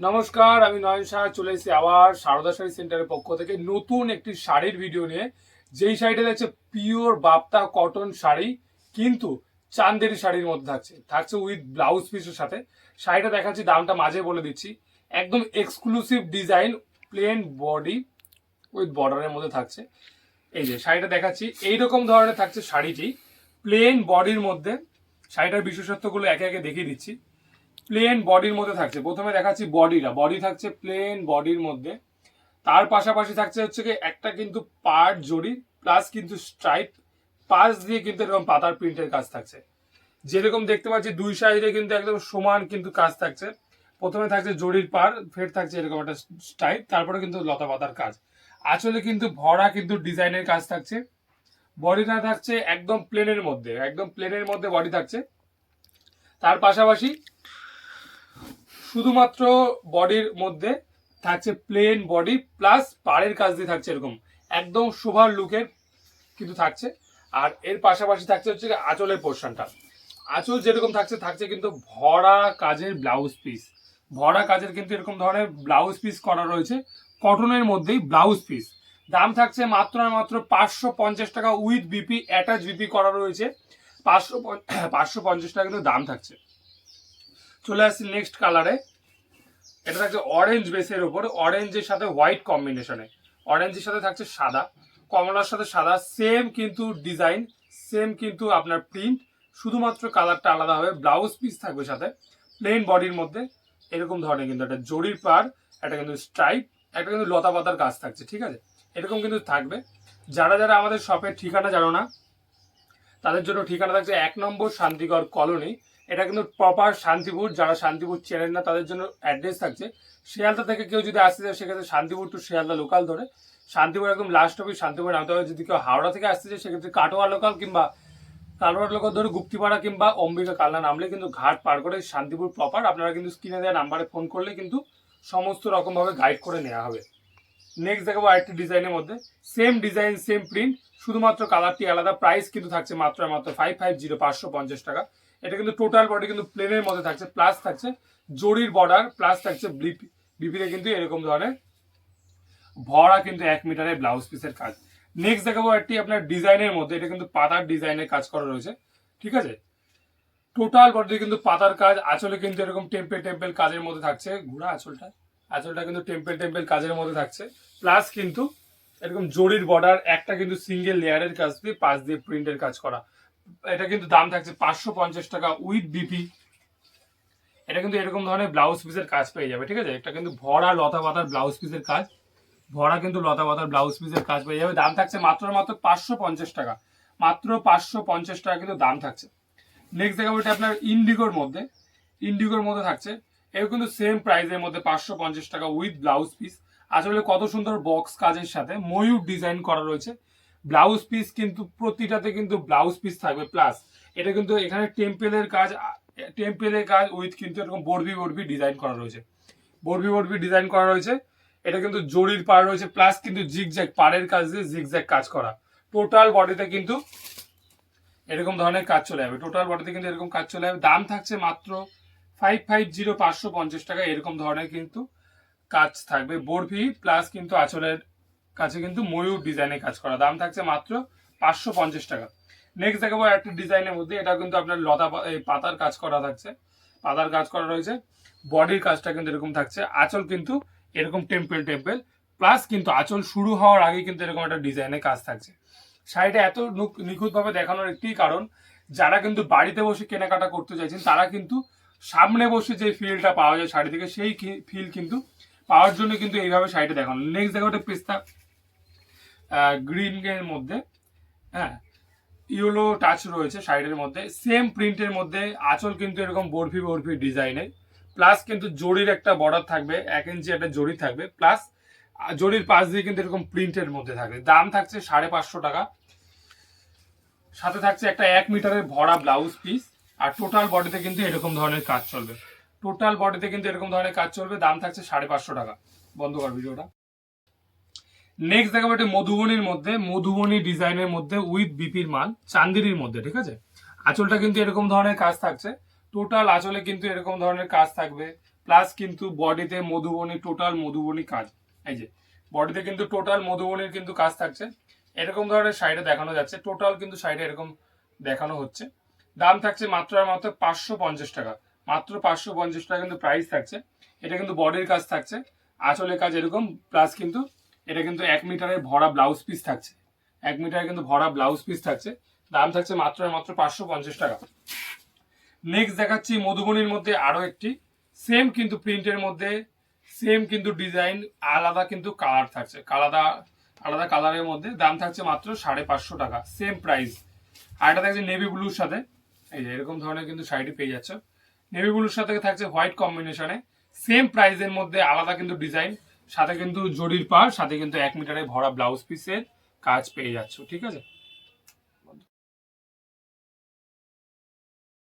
নমস্কার, আমি নয়ন শাহ চলে এসেছি আবার সারদা শাড়ি সেন্টারের পক্ষ থেকে নতুন একটি শাড়ির ভিডিও নিয়ে। যেই শাড়িটা দেখছে পিওর বাপ্তা কটন শাড়ি, কিন্তু চান্দেরি শাড়ির মধ্যে থাকছে। থাকছে উইথ ব্লাউজ পিসের সাথে। শাড়িটা দেখাচ্ছি, দামটা মাঝে বলে দিচ্ছি। একদম exclusive design plain body with বর্ডারের মধ্যে থাকছে। এই যে শাড়িটা দেখাচ্ছি, এইরকম ধরনের থাকছে শাড়িটি প্লেন বডির মধ্যে। শাড়িটার বিশেষত্বগুলো একে একে দেখিয়ে দিচ্ছি। প্লেন বডির মধ্যে থাকছে। প্রথমে দেখাচ্ছি বডিটা বডি থাকছে প্লেন বডির মধ্যে। তার পাশাপাশি থাকছে হচ্ছে কি একটা কিন্তু পার্ট জড়ি প্লাস কিন্তু স্ট্রাইপ পাশ দিয়ে কিন্তু এরকম পাতার প্রিন্টের কাজ থাকছে। যেরকম দেখতে পাচ্ছি, দুই সাইডে কিন্তু একদম সমান কিন্তু কাজ থাকছে। প্রথমে থাকছে জড়ির পার ফের থাকছে এরকম একটা স্টাইপ তারপরে কিন্তু লতা পাতার কাজ। আসলে কিন্তু ভরা কিন্তু ডিজাইনের কাজ থাকছে। বডিটা থাকছে একদম প্লেনের মধ্যে, একদম প্লেনের মধ্যে বডি থাকছে। তার পাশাপাশি শুধুমাত্র বডির মধ্যে থাকছে প্লেন বডি প্লাস পাড়ের কাজ দিয়ে থাকছে এরকম। একদম শোভার লুকের কিন্তু থাকছে। আর এর পাশাপাশি থাকছে হচ্ছে আঁচলের পোর্শনটা আঁচল যেরকম থাকছে থাকছে কিন্তু ভরা কাজের ব্লাউজ পিস ভরা কাজের কিন্তু এরকম ধরনের ব্লাউজ পিস করা রয়েছে। কটনের মধ্যেই ব্লাউজ পিস দাম থাকছে মাত্র আর মাত্র পাঁচশো পঞ্চাশ টাকা উইথ বিপি অ্যাটাচ বিপি করা রয়েছে। পাঁচশো পাঁচশো পঞ্চাশ টাকা কিন্তু দাম থাকছে। চলে আসছি নেক্সট কালারে এটা থাকছে অরেঞ্জ বেসের উপর অরেঞ্জের সাথে হোয়াইট কম্বিনেশনে অরেঞ্জের সাথে থাকছে সাদা, কমলার সাথে সাদা সেম কিন্তু ডিজাইন সেম কিন্তু আপনার প্রিন্ট শুধুমাত্র কালারটা আলাদা হবে ব্লাউজ পিস থাকবে সাথে প্লেন বডির মধ্যে, এরকম ধরনের কিন্তু একটা জরির পার, একটা কিন্তু স্ট্রাইপ একটা কিন্তু লতা পাতার কাজ থাকছে, ঠিক আছে? এরকম কিন্তু থাকবে। যারা যারা আমাদের শপের ঠিকানা জানো না, তাদের জন্য ঠিকানা থাকছে এক নম্বর শান্তিগড় কলোনি এটা কিন্তু প্রপার শান্তিপুর, যারা শান্তিপুর চেনেন না, তাদের জন্য অ্যাড্রেস থাকছে। শিয়ালদা থেকে কেউ যদি আসতে চায়, সেক্ষেত্রে শান্তিপুর টু শিয়ালদা লোকাল ধরে। শান্তিপুর একদম লাস্ট অফিস শান্তিপুর নামতে হবে। যদি কেউ হাওড়া থেকে আসতে চায়, সেক্ষেত্রে কাটোয়া লোকাল কিংবা কালোয়ার লোকাল ধরে গুপ্তিপাড়া কিংবা অম্বিকা কালনা নামলে কিন্তু ঘাট পার করে শান্তিপুর প্রপার আপনারা কিন্তু স্ক্রিনে দেওয়া নাম্বারে ফোন করলে কিন্তু সমস্ত রকমভাবে গাইড করে নেওয়া হবে। নেক্সট দেখাবো আরেকটি ডিজাইনের মধ্যে। সেম ডিজাইন সেম প্রিন্ট শুধুমাত্র কালারটি আলাদা। প্রাইস কিন্তু থাকছে মাত্র মাত্র ফাইভ ফাইভ জিরো পাঁচশো পঞ্চাশ টাকা। এটা কিন্তু টোটাল বডি কিন্তু প্লেনের মধ্যে থাকছে প্লাস থাকছে, জরির বর্ডার প্লাস থাকছে বিপি বিপিতে কিন্তু এরকম ধরনের ভরা কিন্তু এক মিটারের ব্লাউজ পিসের কাজ। নেক্সট দেখাবো একটি আপনার ডিজাইনের মধ্যে, এটা কিন্তু পাতার ডিজাইনের কাজ করা রয়েছে, ঠিক আছে? টোটাল বডিতে কিন্তু পাতার কাজ, আঁচলে কিন্তু এরকম টেম্পেল টেম্পেল কাজের মধ্যে থাকছে। ঘোড়া আঁচলটা আঁচলটা কিন্তু টেম্পেল টেম্পেল কাজের মধ্যে থাকছে। প্লাস কিন্তু এরকম জরির বর্ডার একটা কিন্তু সিঙ্গেল লেয়ারের কাজ দিয়ে, পাশ দিয়ে প্রিন্টের কাজ করা। এটা কিন্তু দাম থাকছে পাঁচশো পঞ্চাশ টাকা উইথ বিপি। এটা কিন্তু এরকম ধরনের ব্লাউজ পিসের কাজ পেয়ে যাবে, ঠিক আছে? এটা কিন্তু ভরা লতা পাতার ব্লাউজ পিসের কাজ। ভরা কিন্তু লতা পাতার ব্লাউজ পিসের কাজ পেয়ে যাবে। দাম থাকছে মাত্র মাত্র পাঁচশো পঞ্চাশ টাকা। মাত্র পাঁচশো পঞ্চাশ টাকা কিন্তু দাম থাকছে। নেক্সট দেখাবো এটা আপনার ইন্ডিগোর মধ্যে। ইন্ডিগোর মধ্যে থাকছে। এও কিন্তু সেম প্রাইসের মধ্যে পাঁচশো পঞ্চাশ টাকা উইথ ব্লাউজ পিস আসলে কত সুন্দর বক্স কাজের সাথে ময়ূর ডিজাইন করা রয়েছে। ব্লাউজ পিস কিন্তু প্রতিটাতে কিন্তু ব্লাউজ পিস থাকবে প্লাস এটা কিন্তু এখানে টেম্পেলের কাজ টেম্পেলের কাজ উইথ কিন্তু এরকম বরবি বরবি ডিজাইন করা রয়েছে। বরবি বরবি ডিজাইন করা রয়েছে। এটা কিন্তু জরির পার রয়েছে প্লাস কিন্তু জিগজ্যাক পাড়ের কাজ দিয়ে জিগজ্যাক কাজ করা। টোটাল বডিতে কিন্তু এরকম ধরনের কাজ চলে যাবে। টোটাল বডিতে কিন্তু এরকম কাজ চলে যাবে। দাম থাকছে মাত্র ফাইভ ফাইভ জিরো পাঁচশো পঞ্চাশ টাকা, এরকম ধরনের কিন্তু কাজ থাকবে। বরফি প্লাস কিন্তু আঁচলের কাছে কিন্তু ময়ূর ডিজাইনে কাজ করা। দাম থাকছে মাত্র পাঁচশো পঞ্চাশ টাকা। নেক্সট দেখাবো একটা ডিজাইনের মধ্যে। এটা কিন্তু আপনার লতা এই পাতার কাজ করা থাকছে। পাতার কাজ করা রয়েছে। বডির কাজটা কিন্তু এরকম থাকছে। আঁচল কিন্তু এরকম টেম্পেল টেম্পেল প্লাস কিন্তু আঁচল শুরু হওয়ার আগে কিন্তু এরকম একটা ডিজাইনের কাজ থাকছে। শাড়িটা এত নিখুঁতভাবে দেখানোর একটি কারণ, যারা কিন্তু বাড়িতে বসে কেনাকাটা করতে চাইছেন, তারা কিন্তু সামনে বসে যে ফিলটা পাওয়া যায় শাড়ি থেকে, সেই ফিল কিন্তু পাওয়ার জন্য কিন্তু এইভাবে শাড়িটা দেখানো। নেক্সট দেখো একটা পেস্তা গ্রিন এর মধ্যে হ্যাঁ ইয়েলো টাচ রয়েছে শাড়ির মধ্যে সেম প্রিন্টের মধ্যে, আঁচল কিন্তু এরকম বরফি বরফি ডিজাইনের প্লাস কিন্তু জরির একটা বর্ডার থাকবে, এক ইঞ্চি একটা জরি থাকবে প্লাস জরির পাশ দিয়ে কিন্তু এরকম প্রিন্টের মধ্যে থাকবে। দাম থাকছে সাড়ে পাঁচশো টাকা। সাথে থাকছে একটা এক মিটারের ভরা ব্লাউজ পিস আর টোটাল বডিতে কিন্তু এরকম ধরনের কাজ চলবে। টোটাল বডিতে কিন্তু এরকম ধরনের কাজ চলবে, দাম থাকছে সাড়ে পাঁচশো টাকা। বন্ধ কর ভিডিওটা নেক্সট দেখাবো এটা মধুবনীর মধ্যে, মধুবনী ডিজাইনের মধ্যে উইথ বিপির মাল চান্দিরির মধ্যে, ঠিক আছে? আঁচলটা কিন্তু এরকম ধরনের কাজ থাকছে। টোটাল আঁচলে কিন্তু এরকম ধরনের কাজ থাকবে। প্লাস কিন্তু বডিতে মধুবনী টোটাল মধুবনী কাজ। এই যে, বডিতে কিন্তু টোটাল মধুবনীর কিন্তু কাজ থাকছে। এরকম ধরনের সাইডে দেখানো যাচ্ছে। টোটাল কিন্তু সাইডে এরকম দেখানো হচ্ছে। দাম থাকছে মাত্র আর মাত্র পাঁচশো পঞ্চাশ টাকা। মাত্র পাঁচশো পঞ্চাশ টাকা কিন্তু প্রাইস থাকছে। এটা কিন্তু বডির কাজ থাকছে। আঁচলের কাজ এরকম। প্লাস কিন্তু এটা কিন্তু এক মিটারের ভরা ব্লাউজ পিস থাকছে। এক মিটারের কিন্তু ভরা ব্লাউজ পিস থাকছে। দাম থাকছে মাত্র মাত্র পাঁচশো পঞ্চাশ টাকা। নেক্সট দেখাচ্ছি মধুবনীর মধ্যে আরও একটি। সেম কিন্তু প্রিন্টের মধ্যে সেম কিন্তু ডিজাইন আলাদা কিন্তু কালার থাকছে। আলাদা আলাদা কালারের মধ্যে দাম থাকছে মাত্র সাড়ে পাঁচশো টাকা। সেম প্রাইস আর এটা থাকছে নেভি ব্লুর সাথে। এই যে এরকম ধরনের কিন্তু শাড়ি পেয়ে যাচ্ছে। নেভি ব্লুর সাথে থাকছে হোয়াইট কম্বিনেশনে সেম প্রাইসের মধ্যে আলাদা কিন্তু ডিজাইন সাথে কিন্তু জরির পার, সাথে কিন্তু এক মিটারে ভরা ব্লাউজ পিসের কাজ পেয়ে যাচ্ছ, ঠিক আছে?